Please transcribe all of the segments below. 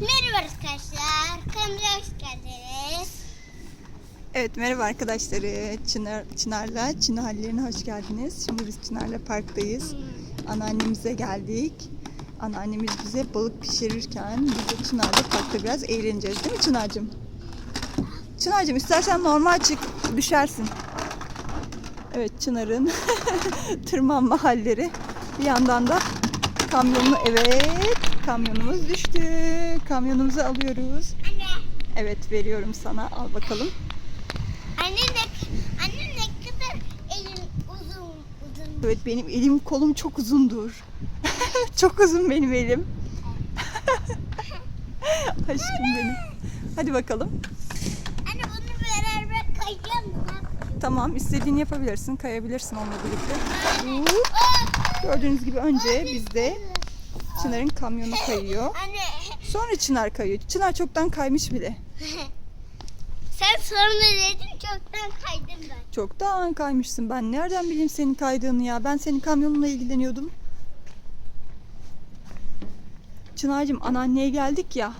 Merhaba arkadaşlar. Kanalımıza hoş geldiniz. Evet merhaba arkadaşları. Çınar, Çınar'la Çınar'larına hoş geldiniz. Şimdi biz Çınar'la parktayız. Anneannemize geldik. Anneannemiz bize balık pişirirken biz de Çınar'la parkta biraz eğleneceğiz değil mi Çınar'cığım? Çınar'cığım istersen normal çık düşersin. Evet Çınar'ın tırmanma halleri. Bir yandan da kamyonunu evet kamyonumuz düştü. Kamyonumuzu alıyoruz. Anne. Evet veriyorum sana al bakalım. Anne ne, anne ne kadar elin uzun uzun. Evet benim elim kolum çok uzundur. çok uzun benim elim. Aşkım benim. Hadi bakalım. Anne bunu beraber kayacağım mı? Tamam istediğini yapabilirsin. Kayabilirsin onunla birlikte. Gördüğünüz gibi önce bizde Çınar'ın kamyonu kayıyor. Anne. Sonra Çınar kayıyor. Çınar çoktan kaymış bile. Sen sonra dedin çoktan kaydım ben. Çoktan kaymışsın. Ben nereden bileyim senin kaydığını ya? Ben senin kamyonunla ilgileniyordum. Çınar'cığım anneanneye geldik ya.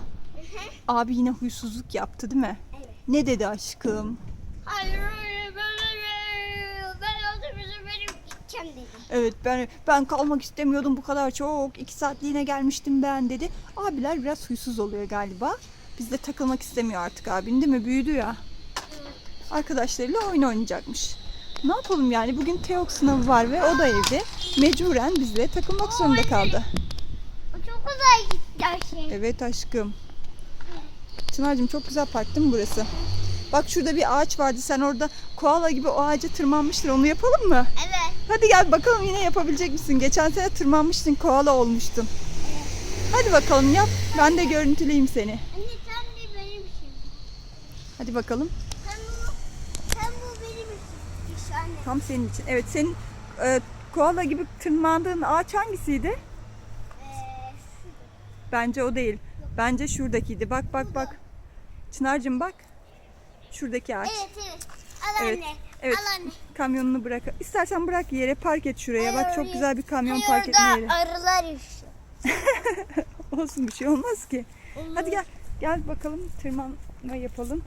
Abi yine huysuzluk yaptı değil mi? Evet. Ne dedi aşkım? Hayır Evet ben ben kalmak istemiyordum bu kadar çok. iki saatliğine gelmiştim ben dedi. Abiler biraz huysuz oluyor galiba. Bizde takılmak istemiyor artık abin değil mi? Büyüdü ya. Arkadaşlarıyla oyun oynayacakmış. Ne yapalım yani bugün TEOK sınavı var ve o da evde. Mecburen bizle takılmak zorunda kaldı. O çok uzay gitti her şey. Evet aşkım. Çınar'cığım çok güzel park değil mi burası? Bak şurada bir ağaç vardı. Sen orada koala gibi o ağaca tırmanmıştın. Onu yapalım mı? Evet. Hadi gel bakalım yine yapabilecek misin? Geçen sene tırmanmıştın, koala olmuştun. Hadi bakalım yap. Ben de görüntüleyeyim seni. Anne sen de benim için. Hadi bakalım. Sen bu, sen bu benim için. İş anne. Tam senin için. Evet senin e, koala gibi tırmandığın ağaç hangisiydi? Ee. Bence o değil. Bence şuradakiydi. Bak bak bak. Çınar'cığım bak. Şuradaki ağaç. Evet evet. Al Evet, anne. evet. Al anne. Kamyonunu bırak. İstersen bırak yere park et şuraya. Bak çok güzel bir kamyon Hayır, park etme yeri. arılar yaşıyor. Olsun bir şey olmaz ki. Olur. Hadi gel. Gel bakalım tırmanma yapalım.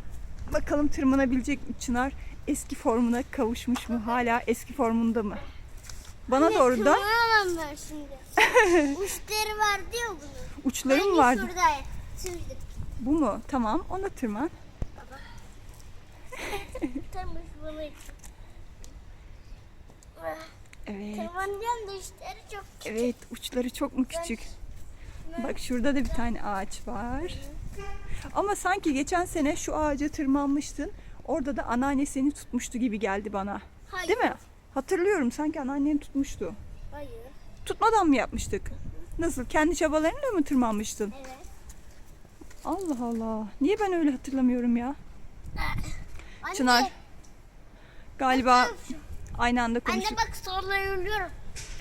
Bakalım tırmanabilecek mi Çınar? Eski formuna kavuşmuş mu? Hala eski formunda mı? Bana Anne, doğru da tırmanamam ben şimdi. Uçları vardı ya bunun. uçları mı vardı? Şurada. Şimdi. Bu mu? Tamam ona tırman. Tırmış için. Evet. Tırmanacağım da uçları çok küçük. Evet uçları çok mu küçük? Bak şurada da bir tane ağaç var. Ama sanki geçen sene şu ağaca tırmanmıştın. Orada da anneanne seni tutmuştu gibi geldi bana. Hayır. Değil mi? Hatırlıyorum sanki anneannen tutmuştu. Hayır. Tutmadan mı yapmıştık? Nasıl? Kendi çabalarınla mı tırmanmıştın? Evet. Allah Allah. Niye ben öyle hatırlamıyorum ya? Anne, Çınar. Galiba aynı anda Anne konuşup. bak sonra yürüyorum.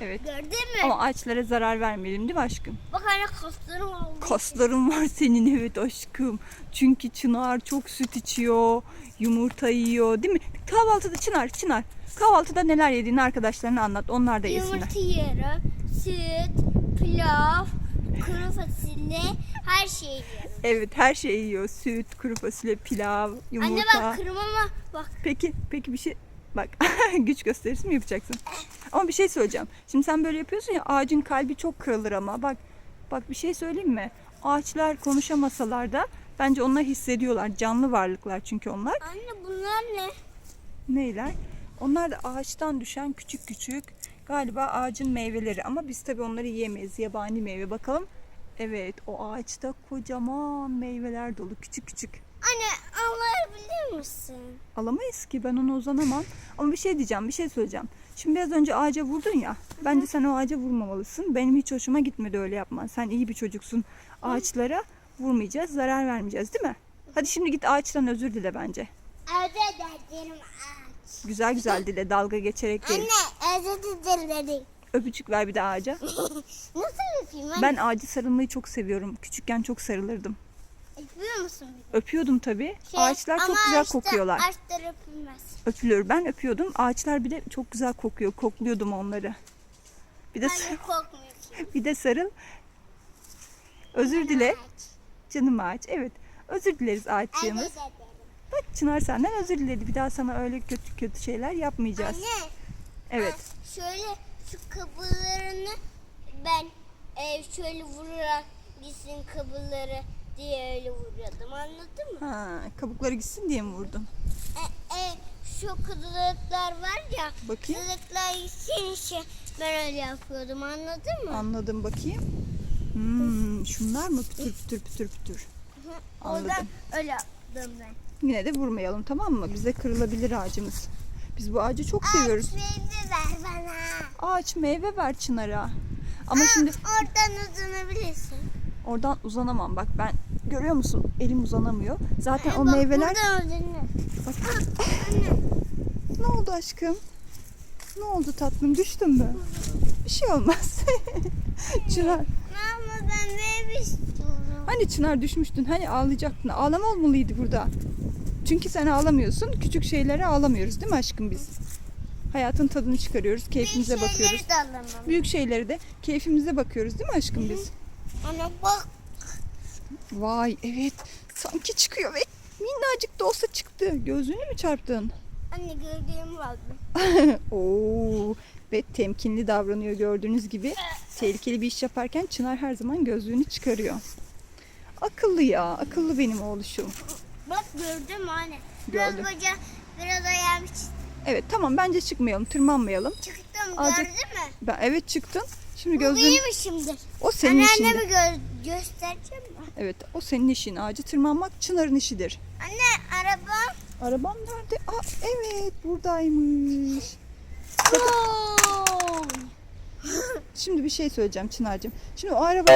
Evet. Gördün mü? Ama ağaçlara zarar vermeyelim değil mi aşkım? Bak anne kaslarım oldu. Kasların var senin evet aşkım. Çünkü Çınar çok süt içiyor, yumurta yiyor değil mi? Kahvaltıda Çınar, Çınar. Kahvaltıda neler yediğini arkadaşlarına anlat. Onlar da yesinler. Yumurta yiyorum. Süt, pilav, kuru fasulye, her şeyi yiyorum. Evet her şeyi yiyor. Süt, kuru fasulye, pilav, yumurta. Anne bak kırmama bak. Peki, peki bir şey bak güç gösterisi mi yapacaksın? Ama bir şey söyleyeceğim. Şimdi sen böyle yapıyorsun ya ağacın kalbi çok kırılır ama bak bak bir şey söyleyeyim mi? Ağaçlar konuşamasalar da bence onlar hissediyorlar. Canlı varlıklar çünkü onlar. Anne bunlar ne? Neyler? Onlar da ağaçtan düşen küçük küçük galiba ağacın meyveleri ama biz tabii onları yiyemeyiz. Yabani meyve bakalım. Evet o ağaçta kocaman meyveler dolu küçük küçük. Anne misin? Alamayız ki ben ona uzanamam. Ama bir şey diyeceğim, bir şey söyleyeceğim. Şimdi biraz önce ağaca vurdun ya. Bence sen o ağaca vurmamalısın. Benim hiç hoşuma gitmedi öyle yapman. Sen iyi bir çocuksun. Ağaçlara vurmayacağız, zarar vermeyeceğiz değil mi? Hadi şimdi git ağaçtan özür dile bence. Özür dilerim ağaç. Güzel güzel dile, dalga geçerek değil. Anne özür dilerim. Öpücük ver bir de ağaca. Nasıl anne? Ben ağacı sarılmayı çok seviyorum. Küçükken çok sarılırdım. Yapıyor musun? Öpüyordum tabii. Şey, Ağaçlar çok güzel ağaçta- kokuyorlar. Ağaçlar öpülmez. Öpülür. Ben öpüyordum. Ağaçlar bir de çok güzel kokuyor. Kokluyordum onları. Bir de Anne korkmuyorsun. bir de sarıl. Özür dile. Ağaç. canım ağaç. Evet. Özür dileriz ağaççığımız. Özür dilerim. Bak Çınar senden özür diledi. Bir daha sana öyle kötü kötü şeyler yapmayacağız. Anne. Evet. ha, Şöyle şu kabullarını ben e, şöyle vurarak gitsin kabulları diye öyle vuruyordum anladın mı? Ha, kabukları gitsin diye mi vurdun? E, e, şu kılıklar var ya Bakayım. kılıklar gitsin için ben öyle yapıyordum anladın mı? Anladım bakayım. Hmm, şunlar mı pütür pütür pütür pütür? Anladım. Oradan öyle yaptım ben. Yine de vurmayalım tamam mı? Bize kırılabilir ağacımız. Biz bu ağacı çok seviyoruz. Ağaç meyve ver bana. Ağaç meyve ver Çınar'a. Ama şimdi Oradan uzanabilirsin. Oradan uzanamam. Bak ben görüyor musun? Elim uzanamıyor. Zaten o Bak, meyveler... Buradan uzanır. Bak, Anne. ne oldu aşkım? Ne oldu tatlım? Düştün mü? Bir şey olmaz. Çınar. Ama ben meyve istiyorum. Hani Çınar düşmüştün? Hani ağlayacaktın? Ağlama olmalıydı burada. Çünkü sen ağlamıyorsun. Küçük şeylere ağlamıyoruz değil mi aşkım biz? Hayatın tadını çıkarıyoruz. Keyfimize Büyük bakıyoruz. şeyleri de alamam. Büyük şeyleri de keyfimize bakıyoruz değil mi aşkım biz? Ana bak. Vay evet. Sanki çıkıyor ve minnacık da olsa çıktı. Gözlüğünü mü çarptın? Anne gördüğüm vardı. Oo, ve temkinli davranıyor gördüğünüz gibi. Tehlikeli bir iş yaparken Çınar her zaman gözlüğünü çıkarıyor. Akıllı ya, akıllı benim oğluşum. Bak gördüm anne. Biraz Gördüm. baca biraz ayağım Evet tamam bence çıkmayalım, tırmanmayalım. çıktım Azıcık- gördün mü? Ben evet çıktın. Şimdi Bu gözlüğün benim işimdir. o senin işin. Anneanneme gö- göstereceğim mi? Evet, o senin işin. Ağacı tırmanmak Çınar'ın işidir. Anne araba. Arabam nerede? Aa evet, buradaymış. Şimdi bir şey söyleyeceğim Çınar'cığım. Şimdi o araba...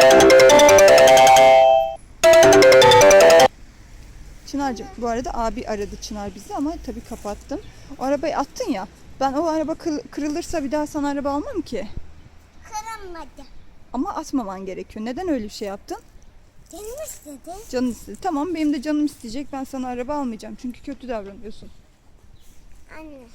Çınar'cığım bu arada abi aradı Çınar bizi ama tabii kapattım. O arabayı attın ya. Ben o araba kırılırsa bir daha sana araba almam ki. Kıramadı. Ama atmaman gerekiyor. Neden öyle bir şey yaptın? Canım istedi. Canın istedi. Tamam benim de canım isteyecek. Ben sana araba almayacağım. Çünkü kötü davranıyorsun. Anne.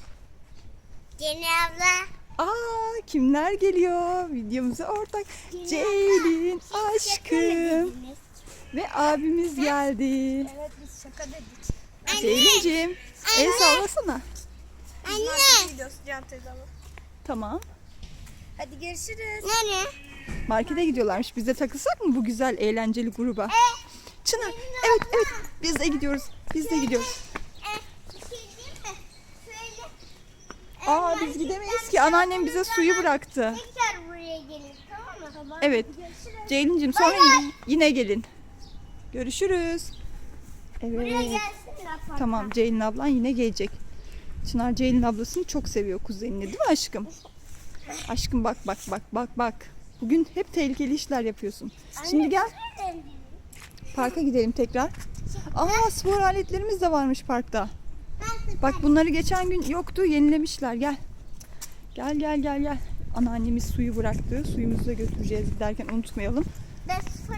Ceni abla. Aa kimler geliyor? Videomuza ortak. Ceylin aşkım. Ve abimiz geldi. Evet biz şaka dedik. Ceylinciğim el Anne. sallasana. Anne. Can. Tamam. Hadi görüşürüz. Nereye? Markete gidiyorlarmış. Biz de takılsak mı bu güzel eğlenceli gruba? E, Çınar. Evet evet. Biz de gidiyoruz. Biz de gidiyoruz. E, bir şey? Şöyle. Aa biz gidemeyiz ki. Anneannem bize suyu bıraktı. Tekrar buraya gelir tamam mı? Tamam. Evet. Ceylincim sonra yine, yine gelin. Görüşürüz. Buraya Evet. falan. Tamam Ceylin ablan yine gelecek. Çınar Ceylin ablasını çok seviyor kuzenini değil mi aşkım? Aşkım bak bak bak bak bak. Bugün hep tehlikeli işler yapıyorsun. Şimdi gel Nereden? parka gidelim tekrar. Aa spor aletlerimiz de varmış parkta. Bak bunları geçen gün yoktu yenilemişler gel. Gel gel gel gel. Anneannemiz suyu bıraktı. Suyumuzu da götüreceğiz giderken unutmayalım. Ben spor.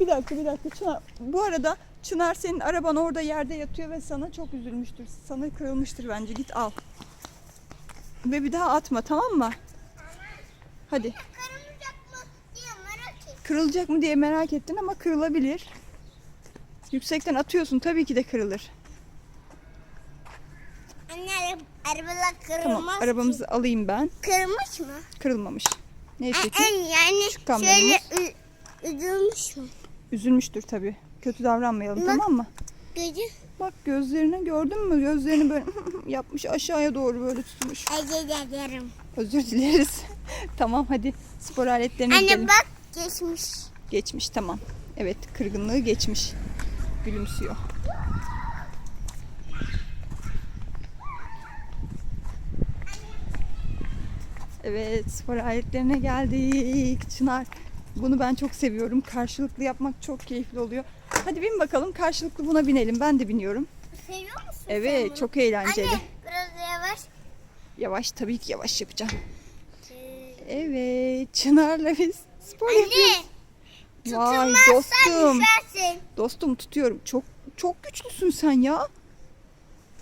Bir dakika bir dakika Çınar. Bu arada Çınar senin araban orada yerde yatıyor ve sana çok üzülmüştür. Sana kırılmıştır bence git al. Ve bir daha atma tamam mı? Hadi. Kırılacak mı diye merak ettim. Kırılacak mı diye merak ettin ama kırılabilir. Yüksekten atıyorsun tabii ki de kırılır. Anne arab- arabalar kırılmaz Tamam arabamızı alayım ben. Kırılmış mı? Kırılmamış. Neyse ki En yani kamyonumuz. şöyle ü- üzülmüş mü? üzülmüştür tabii. Kötü davranmayalım Bak. tamam mı? Gözü Bak gözlerini gördün mü? Gözlerini böyle yapmış aşağıya doğru böyle tutmuş. acı ederim. Özür dileriz. tamam hadi spor aletlerine gidelim. Anne bak geçmiş. Geçmiş tamam. Evet kırgınlığı geçmiş. Gülümsüyor. Evet spor aletlerine geldik. Çınar bunu ben çok seviyorum. Karşılıklı yapmak çok keyifli oluyor. Hadi bin bakalım karşılıklı buna binelim. Ben de biniyorum. Seviyor musun sen Evet bunu? çok eğlenceli. Anne biraz yavaş. Yavaş tabii ki yavaş yapacağım. Evet Çınar'la biz spor yapıyoruz. Anne Vay tutulmazsan dostum. düşersin. Dostum tutuyorum. Çok çok güçlüsün sen ya.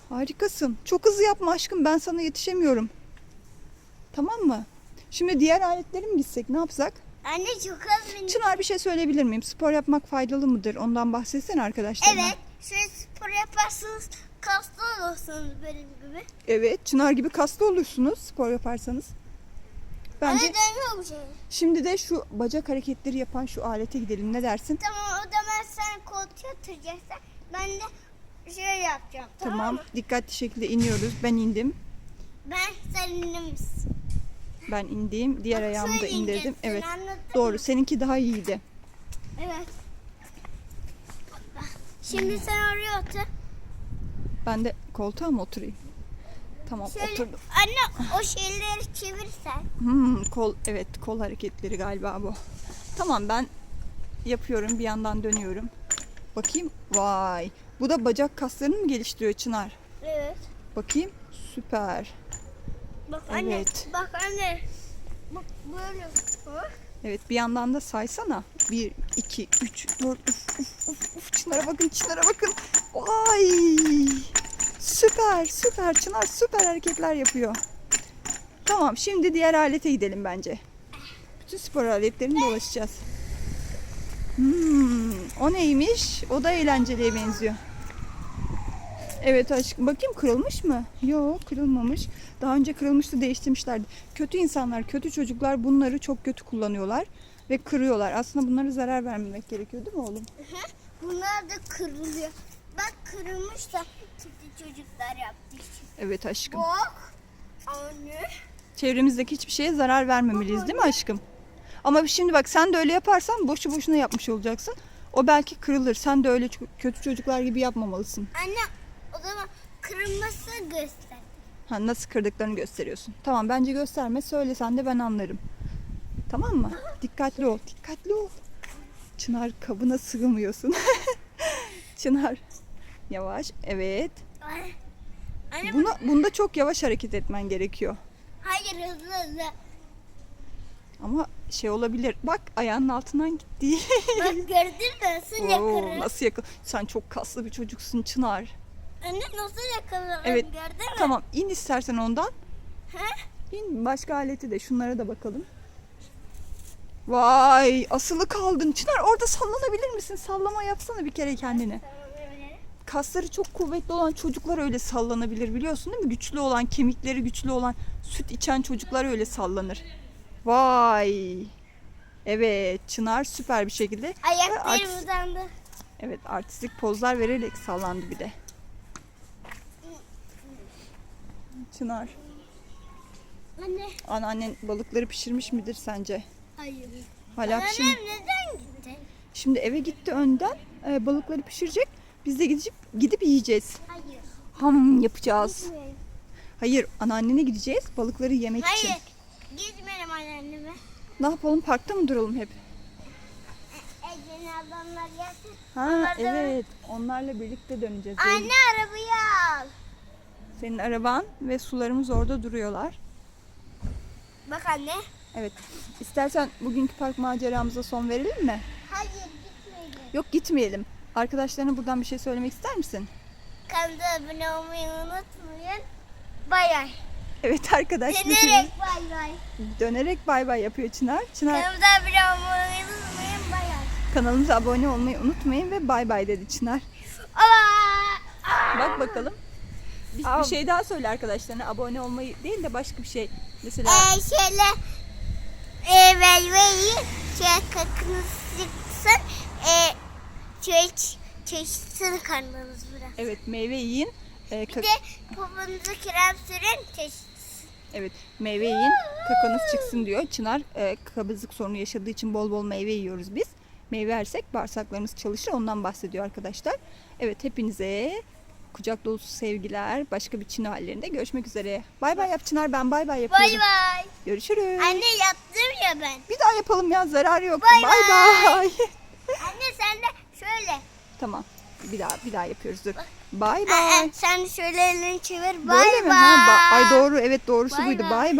Harikasın. Çok hızlı yapma aşkım. Ben sana yetişemiyorum. Tamam mı? Şimdi diğer aletlere mi gitsek? Ne yapsak? Anne çok az benim. Çınar bir şey söyleyebilir miyim? Spor yapmak faydalı mıdır? Ondan bahsetsene arkadaşlarına. Evet. Şöyle spor yaparsanız kaslı olursunuz benim gibi. Evet. Çınar gibi kaslı olursunuz spor yaparsanız. Bence Anne bu şey. şimdi de şu bacak hareketleri yapan şu alete gidelim. Ne dersin? Tamam o zaman sen koltuğa oturacaksın. Ben de şöyle yapacağım. Tamam, Tamam. mı? Dikkatli şekilde iniyoruz. Ben indim. Ben seninle misin? Ben indim. Diğer Bak, ayağımı da indirdim. Evet. anladın Doğru. mı? Seninki daha iyiydi. Evet. Şimdi sen oraya otur. Ben de koltuğa mı oturayım? Tamam Şöyle, oturdum. anne o şeyleri çevirsen. Hmm, kol evet kol hareketleri galiba bu. Tamam ben yapıyorum bir yandan dönüyorum. Bakayım. Vay. Bu da bacak kaslarını mı geliştiriyor Çınar? Evet. Bakayım. Süper. Bak anne. Evet. Bak anne. Bak böyle. Bak. Evet bir yandan da saysana. 1, 2, 3, 4. Uf, uf, uf, uf. Çınar'a bakın Çınar'a bakın. Vay. Süper süper Çınar süper hareketler yapıyor. Tamam şimdi diğer alete gidelim bence. Bütün spor aletlerini dolaşacağız. Hmm, o neymiş? O da eğlenceliye benziyor. Evet aşkım. Bakayım kırılmış mı? Yok kırılmamış. Daha önce kırılmıştı değiştirmişlerdi. Kötü insanlar, kötü çocuklar bunları çok kötü kullanıyorlar ve kırıyorlar. Aslında bunlara zarar vermemek gerekiyor değil mi oğlum? Bunlar da kırılıyor. Bak kırılmış da kötü çocuklar için. Evet aşkım. Bak. Anne. Çevremizdeki hiçbir şeye zarar vermemeliyiz değil mi aşkım? Ama şimdi bak sen de öyle yaparsan boşu boşuna yapmış olacaksın. O belki kırılır. Sen de öyle kötü çocuklar gibi yapmamalısın. Anne o zaman kırılması göster. Ha, nasıl kırdıklarını gösteriyorsun. Tamam bence gösterme. Söyle sen de ben anlarım. Tamam mı? Dikkatli ol. Dikkatli ol. Çınar kabına sığmıyorsun. Çınar. Yavaş. Evet. Ay. Anne Buna, bunda çok yavaş hareket etmen gerekiyor. hayır hızlı hızlı. Ama şey olabilir. Bak ayağının altından gitti. Bak gördün mü? Nasıl Oo, nasıl yakın? Sen çok kaslı bir çocuksun Çınar. Anne nasıl yakalarım? Evet. Gördün mü? Tamam in istersen ondan. He? İn başka aleti de şunlara da bakalım. Vay asılı kaldın. Çınar orada sallanabilir misin? Sallama yapsana bir kere kendini. Kasları çok kuvvetli olan çocuklar öyle sallanabilir biliyorsun değil mi? Güçlü olan, kemikleri güçlü olan, süt içen çocuklar öyle sallanır. Vay. Evet Çınar süper bir şekilde. Ayaklarım Artist- uzandı. Evet artistik pozlar vererek sallandı bir de. Çınar, Anne. anneannen balıkları pişirmiş midir sence? Hayır. Hala Annem pişirmiş. neden gitti? Şimdi eve gitti önden e, balıkları pişirecek. Biz de gidip gidip yiyeceğiz. Hayır. Ham yapacağız. Gitmeyelim. Hayır, anneannene gideceğiz balıkları yemek için. Hayır. Gitmeyelim anneanneme. Ne yapalım parkta mı duralım hep? Ece'nin ablamlar gelsin. Ha evet. Onlarla birlikte döneceğiz. Anne arabayı al. Senin araban ve sularımız orada duruyorlar. Bak anne. Evet. İstersen bugünkü park maceramıza son verelim mi? Hayır gitmeyelim. Yok gitmeyelim. Arkadaşlarına buradan bir şey söylemek ister misin? Kanala abone olmayı unutmayın. Bay bay. Evet arkadaşlar. Dönerek bay bay. Dönerek bay bay yapıyor Çınar. Çınar Kanala abone olmayı unutmayın. Bay bay. kanalımıza abone olmayı unutmayın ve bay bay dedi Çınar. Aa! Bak bakalım. Bir, bir şey daha söyle arkadaşlarına. Abone olmayı değil de başka bir şey. Mesela Ee, şöyle e, meyveyi şey kakınız çıksın. E, çöş, çeşitsin karnınız biraz. evet meyve yiyin. Ee, Bir kak- de poponuza krem sürün çeşitsin. evet meyve yiyin. Kakanız çıksın diyor. Çınar e, kabızlık sorunu yaşadığı için bol bol meyve yiyoruz biz. Meyve yersek bağırsaklarımız çalışır. Ondan bahsediyor arkadaşlar. Evet hepinize kucak dolusu sevgiler. Başka bir Çin hallerinde görüşmek üzere. Bay bay yap Çınar. Ben bay bay yapıyorum. Bay bay. Görüşürüz. Anne yaptım ya ben. Bir daha yapalım ya zararı yok. Bay bay. bay. Anne sen de şöyle. tamam. Bir daha bir daha yapıyoruz dur. Bay bay. sen şöyle elini çevir. Bay bay. Ay doğru evet doğrusu Bay buydu. Bay bay.